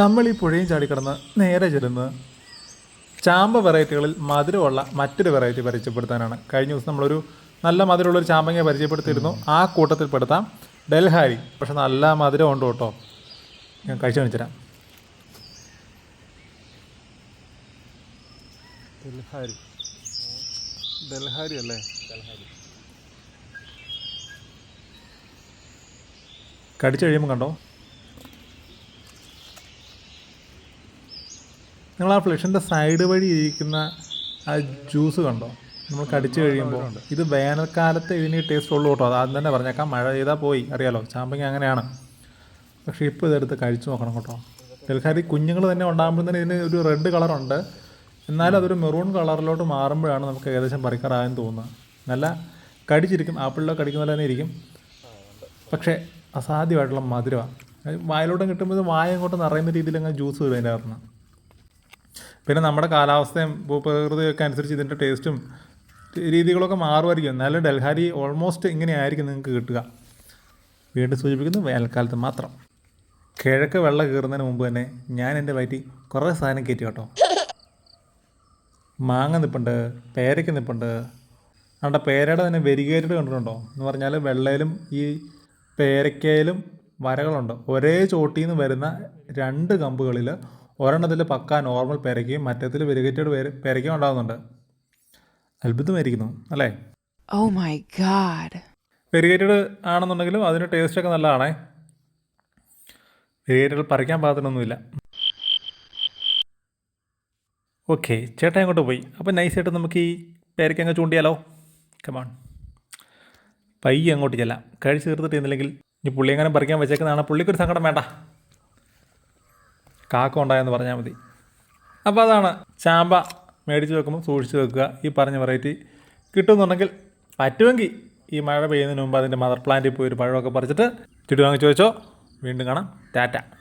നമ്മൾ ഈ പുഴയും ചാടിക്കിടന്ന് നേരെ ചെല്ലുന്നത് ചാമ്പ വെറൈറ്റികളിൽ മധുരമുള്ള മറ്റൊരു വെറൈറ്റി പരിചയപ്പെടുത്താനാണ്. കഴിഞ്ഞ ദിവസം നമ്മളൊരു നല്ല മധുരമുള്ള ഒരു ചാമ്പങ്ങയെ പരിചയപ്പെടുത്തിയിരുന്നു. ആ കൂട്ടത്തിൽ പെടുത്താം. ഡൽഹാരി. പക്ഷെ നല്ല മധുരം ഉണ്ട് കേട്ടോ. ഞാൻ കഴിച്ചു കാണിച്ചുതരാം ഡൽഹാരി. ഡൽഹാരി അല്ലേ? കടിച്ചു കഴിയുമ്പോൾ കണ്ടോ? നിങ്ങൾ ആ ഫ്ലഷിന്റെ സൈഡ് വഴി ഇരിക്കുന്ന ആ ജ്യൂസ് കണ്ടോ? നമ്മൾ കടിച്ചു കഴിയുമ്പോൾ ഇത് വേനൽക്കാലത്ത് ഇതിന് ടേസ്റ്റ് ഉള്ളൂ കേട്ടോ. അത് തന്നെ പറഞ്ഞേക്കാം. മഴ ചെയ്താൽ പോയി. അറിയാലോ ചാമ്പങ്ങ അങ്ങനെയാണ്. പക്ഷേ ഇപ്പോൾ ഇതെടുത്ത് കഴിച്ചു നോക്കണം കേട്ടോ. ഡൽഹാരി കുഞ്ഞുങ്ങൾ തന്നെ ഉണ്ടാകുമ്പോൾ തന്നെ ഇതിന് ഒരു റെഡ് കളറുണ്ട് എന്നാലും അതൊരു മെറൂൺ കളറിലോട്ട് മാറുമ്പോഴാണ് നമുക്ക് ഏകദേശം പറിക്കാറായെന്ന് തോന്നുന്നത് നല്ല കടിച്ചിരിക്കും. ആപ്പിളിലോ കടിക്കുന്ന പോലെ തന്നെ ഇരിക്കും. പക്ഷേ അസാധ്യമായിട്ടുള്ള മധുരമാണ് വായിലോട്ടും കിട്ടുമ്പോൾ വായ അങ്ങോട്ട് നിറയുന്ന രീതിയിൽ അങ്ങ് ജ്യൂസ് വരും അതിന്റെ അകത്തുനിന്ന്. പിന്നെ നമ്മുടെ കാലാവസ്ഥയും ഭൂപ്രകൃതിയൊക്കെ അനുസരിച്ച് ഇതിന്റെ ടേസ്റ്റും രീതികളൊക്കെ മാറുമായിരിക്കും. എന്നാലും ഡൽഹാരി ഓൾമോസ്റ്റ് ഇങ്ങനെയായിരിക്കും നിങ്ങൾക്ക് കിട്ടുക. വീണ്ടും സൂചിപ്പിക്കുന്നു വേനൽക്കാലത്ത് മാത്രം. കിഴക്ക് വെള്ളം കയറുന്നതിന് മുമ്പ് തന്നെ ഞാൻ എന്റെ വയറ്റി കുറേ സാധനം കയറ്റി കേട്ടോ. മാങ്ങ നിപ്പുണ്ട് പേരയ്ക്ക് നിപ്പുണ്ട്. അവിടെ പേരയുടെ തന്നെ വെരികേറ്റഡ് കണ്ടിട്ടുണ്ടോ? എന്ന് പറഞ്ഞാൽ വെള്ളയിലും ഈ പേരയ്ക്കയിലും വരകളുണ്ട്. ഒരേ ചോട്ടിൽ നിന്ന് വരുന്ന രണ്ട് കമ്പുകളിൽ ഒരെണ്ണത്തിൽ പക്ക നോർമൽ പെരക്കുകയും മറ്റത്തിൽ വെരികേറ്റഡ് പെരക്കുകയും ഉണ്ടാകുന്നുണ്ട് അത്ഭുതമായിരിക്കുന്നു അല്ലേ? ഓ മൈ ഗാഡ് വെരിഗേറ്റഡ് ആണെന്നുണ്ടെങ്കിലും അതിന് ടേസ്റ്റൊക്കെ നല്ലതാണേ. വെരിഗേറ്റഡ് പറിക്കാൻ പാകത്തിനൊന്നുമില്ല. ഓക്കെ ചേട്ടൻ അങ്ങോട്ട് പോയി. അപ്പോൾ നൈസായിട്ട് നമുക്ക് ഈ പേരയ്ക്ക് അങ്ങ് ചൂണ്ടിയാലോ. കമാൺ പയ്യെ അങ്ങോട്ട് ചെല്ലാം. കഴിച്ച് തീർത്തിട്ട് ഇന്നില്ലെങ്കിൽ ഇനി പുള്ളി എങ്ങനെ പറിക്കാൻ വെച്ചേക്കുന്നതാണ്. പുള്ളിക്കൊരു സങ്കടം വേണ്ട. കാക്ക ഉണ്ടായെന്ന് പറഞ്ഞാൽ മതി. അപ്പോൾ അതാണ് ചാമ്പ മേടിച്ച് വെക്കുമ്പോൾ സൂക്ഷിച്ച് വെക്കുക. ഈ പറഞ്ഞ വെറൈറ്റി കിട്ടുമെന്നുണ്ടെങ്കിൽ പറ്റുമെങ്കിൽ ഈ മഴ പെയ്യുന്നതിന് മുമ്പ് അതിന്റെ മദർ പ്ലാന്റിൽ പോയി ഒരു പഴമൊക്കെ പറിച്ചിട്ട് ചുറ്റി വാങ്ങിച്ച് വെച്ചോ. വീണ്ടും കാണാം. ടാറ്റ.